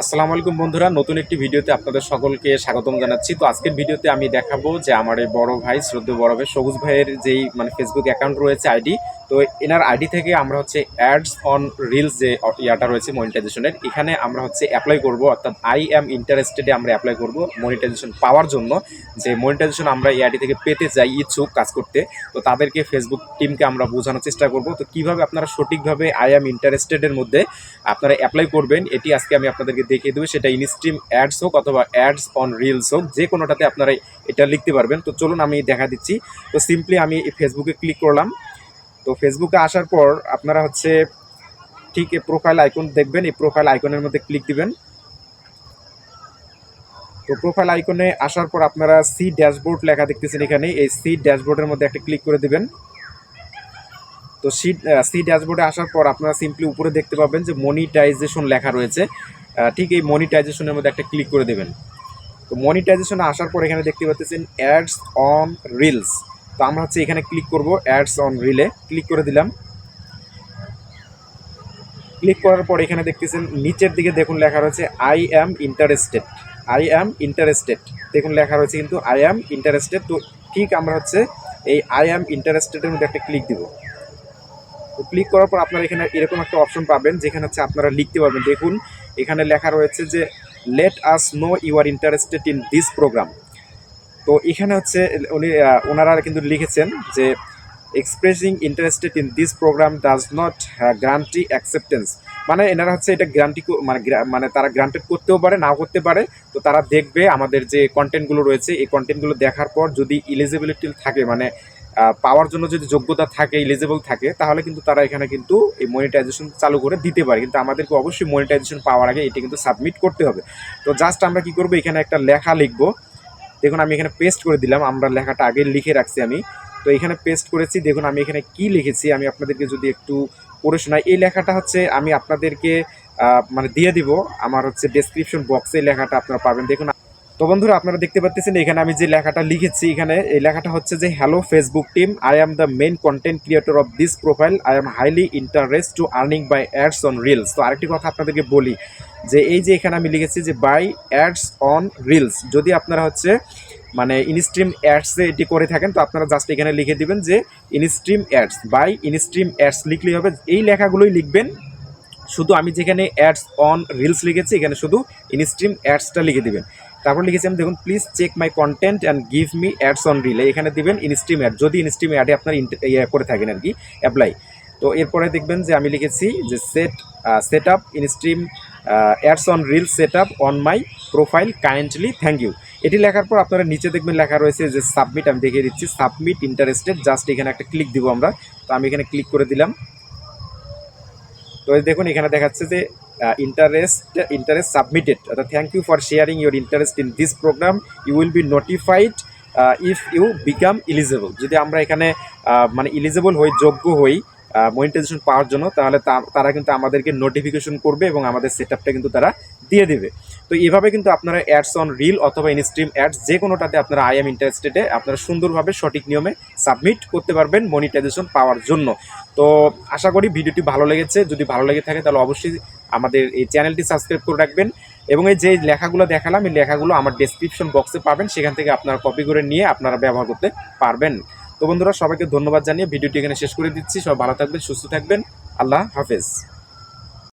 আসসালামু আলাইকুম বন্ধুরা, নতুন একটি ভিডিওতে আপনাদের সকলকে স্বাগতম জানাচ্ছি। তো আজকের ভিডিওতে আমি দেখাবো যে আমার এই বড় ভাই, শ্রদ্ধেয় বড় ভাই সবুজ ভাইয়ের যেই মানে ফেসবুক অ্যাকাউন্ট রয়েছে আইডি, তো এনার আইডি থেকে আমরা হচ্ছে অ্যাডস অন রিলস যে ইয়াটা রয়েছে মনিটাইজেশনের এখানে আমরা হচ্ছে অ্যাপ্লাই করব, অর্থাৎ আই অ্যাম ইন্টারেস্টেডে আমরা অ্যাপ্লাই করব মনিটাইজেশন পাওয়ার জন্য। যে মনিটাইজেশন আমরা এই আইডি থেকে পেতে যাই, ইচ্ছুক কাজ করতে, তো তাদেরকে ফেসবুক টিমকে আমরা বোঝানোর চেষ্টা করব। তো কীভাবে আপনারা সঠিকভাবে আই অ্যাম ইন্টারেস্টেডের মধ্যে আপনারা অ্যাপ্লাই করবেন, এটি আজকে আমি আপনাদেরকে দেখিয়ে দেবে, সেটা ইনস্ট্রিম অ্যাডস হোক অথবা অ্যাডস অন রিলস হোক, যে কোনোটাতে আপনারা এটা লিখতে পারবেন। তো চলুন আমি দেখা দিচ্ছি। তো সিম্পলি আমি ফেসবুকে ক্লিক করলাম। তো ফেসবুকে আসার পর আপনারা হচ্ছে ঠিক এই প্রোফাইল আইকন দেখবেন, এই প্রোফাইল আইকনের মধ্যে ক্লিক দিবেন। তো প্রোফাইল আইকনে আসার পর আপনারা সি ড্যাশবোর্ড লেখা দেখতেছেন এখানে, এই সি ড্যাশবোর্ডের মধ্যে একটা ক্লিক করে দিবেন। তো সি সি ড্যাশবোর্ডে আসার পর আপনারা সিম্পলি উপরে দেখতে পাবেন যে মনিটাইজেশন লেখা রয়েছে। ঠিক এই মনিটাইজেশনের মধ্যে একটা ক্লিক করে দেবেন। তো মনিটাইজেশনে আসার পর এখানে দেখতে পাচ্ছেন অ্যাডস অন রিলস তো আমরা হচ্ছে এখানে ক্লিক করব অ্যাডস অন রিলে ক্লিক করে দিলাম। ক্লিক করার পর এখানে দেখতেছেন নিচের দিকে দেখুন লেখা রয়েছে I am interested I am interested দেখুন লেখা রয়েছে কিন্তু আই অ্যাম ইন্টারেস্টেড তো ঠিক আমরা হচ্ছে এই আই অ্যাম ইন্টারেস্টেডের মধ্যে একটা ক্লিক দিব। তো ক্লিক করার পর আপনারা এখানে এরকম একটা অপশন পাবেন, যেখানে হচ্ছে আপনারা লিখতে পারবেন। দেখুন, এখানে লেখা রয়েছে যে let us know you are interested in this program তো এখানে হচ্ছে, উনি ওনারা কিন্তু লিখেছেন যে expressing interested in this program does not guarantee acceptance মানে এনারা হচ্ছে এটা গ্রান্টি মানে মানে তারা গ্রান্টেড করতেও পারে, নাও করতে পারে। তো তারা দেখবে আমাদের যে কন্টেন্টগুলো রয়েছে, এই কন্টেন্টগুলো দেখার পর যদি ইলিজিবিলিটি থাকে মানে পাওয়ার জন্য যদি যোগ্যতা থাকে ইলিজিবল থাকে, তাহলে কিন্তু তারা এখানে কিন্তু এই মনিটাইজেশন চালু করে দিতে পারে। কিন্তু আমাদেরকে অবশ্যই মনিটাইজেশন পাওয়ার আগে এটা কিন্তু সাবমিট করতে হবে। তো জাস্ট আমরা কি করব, এখানে একটা লেখা লিখব। দেখুন, আমি এখানে পেস্ট করে দিলাম। আমরা লেখাটা আগে লিখে রাখছি আমি। তো এখানে পেস্ট করেছি। দেখুন, আমি এখানে কি লিখেছি, আমি আপনাদেরকে যদি একটু পড়ে শোনাই। এই লেখাটা হচ্ছে, আমি আপনাদেরকে মানে দিয়ে দিব। আমার হচ্ছে ডেসক্রিপশন বক্সে লেখাটা আপনারা পাবেন। দেখুন তো বন্ধুরা, আপনারা দেখতে পাচ্ছেন এখানে আমি যে লেখাটা লিখেছি, এখানে এই লেখাটা হচ্ছে যে hello Facebook team I am the main content creator of this profile I am highly interest to earning by ads on reels তো আরেকটি কথা আপনাদেরকে বলি, যে এই যে এখানে আমি লিখেছি যে বাই অ্যাডস অন রিলস যদি আপনারা হচ্ছে মানে ইনস্ট্রিম অ্যাডসে এটি করে থাকেন, তো আপনারা জাস্ট এখানে লিখে দিবেন যে instream ads by instream ads লিখলেই হবে। এই লেখাগুলোই লিখবেন, শুধু আমি যেখানে অ্যাডস অন রিলস লিখেছি, এখানে শুধু ইনস্ট্রিম অ্যাডসটা লিখে দিবেন। তারপর লিখেছি আমি, দেখুন please check my content and give me ads on reel এখানে দিবেন ইনস্ট্রিম অ্যাড যদি ইনস্ট্রিম অ্যাডে আপনার ইয়ে করে থাকেন আর কি অ্যাপ্লাই তো এরপরে দেখবেন যে আমি লিখেছি যে set set up instream ads on reel set up on my profile kindly thank you এটি লেখার পর আপনারা নিচে দেখবেন লেখা রয়েছে যে সাবমিট আমি দেখিয়ে দিচ্ছি সাবমিট ইন্টারেস্টেড জাস্ট এখানে একটা ক্লিক দিব আমরা। তো আমি এখানে ক্লিক করে দিলাম। তো দেখুন, এখানে দেখাচ্ছে যে ইন্টারেস্ট ইন্টারেস্ট সাবমিটেড অর্থাৎ thank you for sharing your interest in this program you will be notified if you become eligible যদি আমরা এখানে মানে ইলিজেবল হই যোগ্য হই মনিটাইজেশন পাওয়ার জন্য, তাহলে তারা কিন্তু আমাদেরকে নোটিফিকেশন করবে এবং আমাদের সেট কিন্তু তারা দিয়ে দেবে। তো এভাবে কিন্তু আপনারা অ্যাডস অন রিল অথবা ইনস্ট্রিম অ্যাডস যে কোনোটাতে আপনারা আই এম ইন্টারেস্টেডে আপনারা সুন্দরভাবে সঠিক নিয়মে সাবমিট করতে পারবেন মনিটাইজেশন পাওয়ার জন্য। তো আশা করি ভিডিওটি ভালো লেগেছে। যদি ভালো লেগে থাকে তাহলে অবশ্যই আমাদের এই চ্যানেলটি সাবস্ক্রাইব করে রাখবেন এবং এই যে লেখাগুলো দেখালাম, এই লেখাগুলো আমার ডেসক্রিপশন বক্সে পাবেন। সেখান থেকে আপনারা কপি করে নিয়ে আপনারা ব্যবহার করতে পারবেন। তো বন্ধুরা, সবাইকে ধন্যবাদ জানিয়ে ভিডিওটি এখানে শেষ করে দিচ্ছি। সবাই ভালো থাকবেন, সুস্থ থাকবেন। আল্লাহ হাফেজ।